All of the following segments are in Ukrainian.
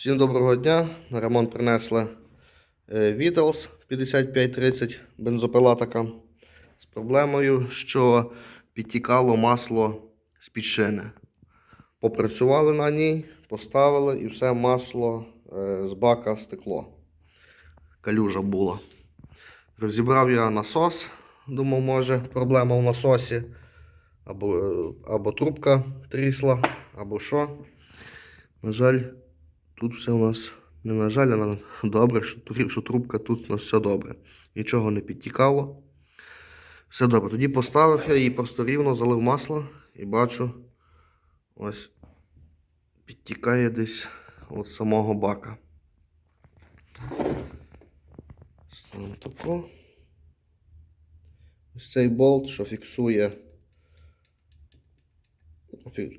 Всім доброго дня. На ремонт принесли е, Vitals 5530 бензопила така з проблемою, що підтікало масло з під шини. Попрацювали на ній, поставили і все масло е, з бака стекло. Калюжа була. Розібрав я насос. Думав, може проблема в насосі. Або, е, або трубка трісла, або що. На жаль, тут все у нас не на жаль, а на добре, що, трубка тут у нас все добре. Нічого не підтікало. Все добре. Тоді поставив я її просто рівно, залив масло і бачу, ось підтікає десь від самого бака. Ставимо тако. Ось цей болт, що фіксує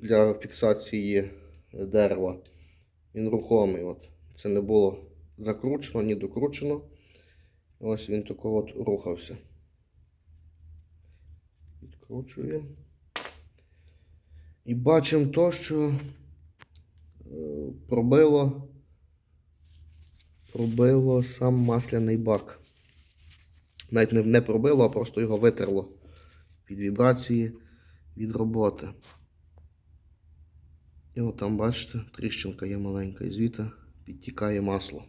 для фіксації дерева. Він рухомий. От. Це не було закручено, ні докручено. Ось він тако от рухався. Відкручуємо. І бачимо то, що е, пробило, пробило сам масляний бак. Навіть не, пробило, а просто його витерло від вібрації від роботи. І от там, бачите, тріщинка є маленька, і звідти підтікає масло.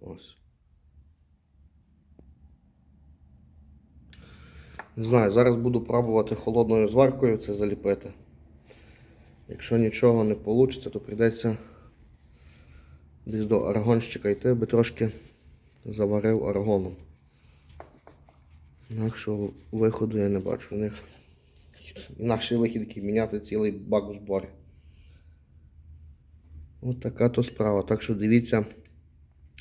Ось. Не знаю, зараз буду пробувати холодною зваркою це заліпити. Якщо нічого не вийде, то прийдеться десь до аргонщика йти, би трошки заварив аргону. Інакшого виходу я не бачу. У них інакший вихід, який міняти цілий бак у зборі. От така то справа. Так що дивіться,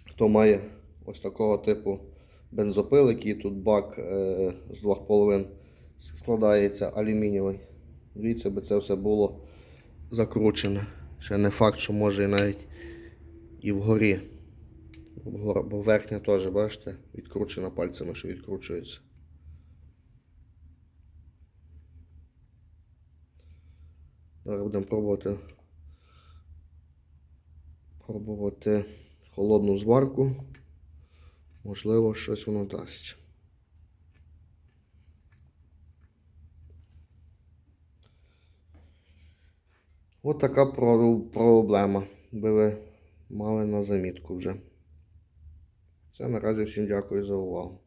хто має ось такого типу бензопил, який тут бак е, з двох половин складається алюмінієвий. Дивіться, би це все було закручене. Ще не факт, що може і навіть і вгорі. Бо верхня теж, бачите, відкручена пальцями, що відкручується. Зараз будемо пробувати пробувати холодну зварку. Можливо, щось воно дасть. От така проблема. Би ви мали на замітку вже. Це наразі всім дякую за увагу.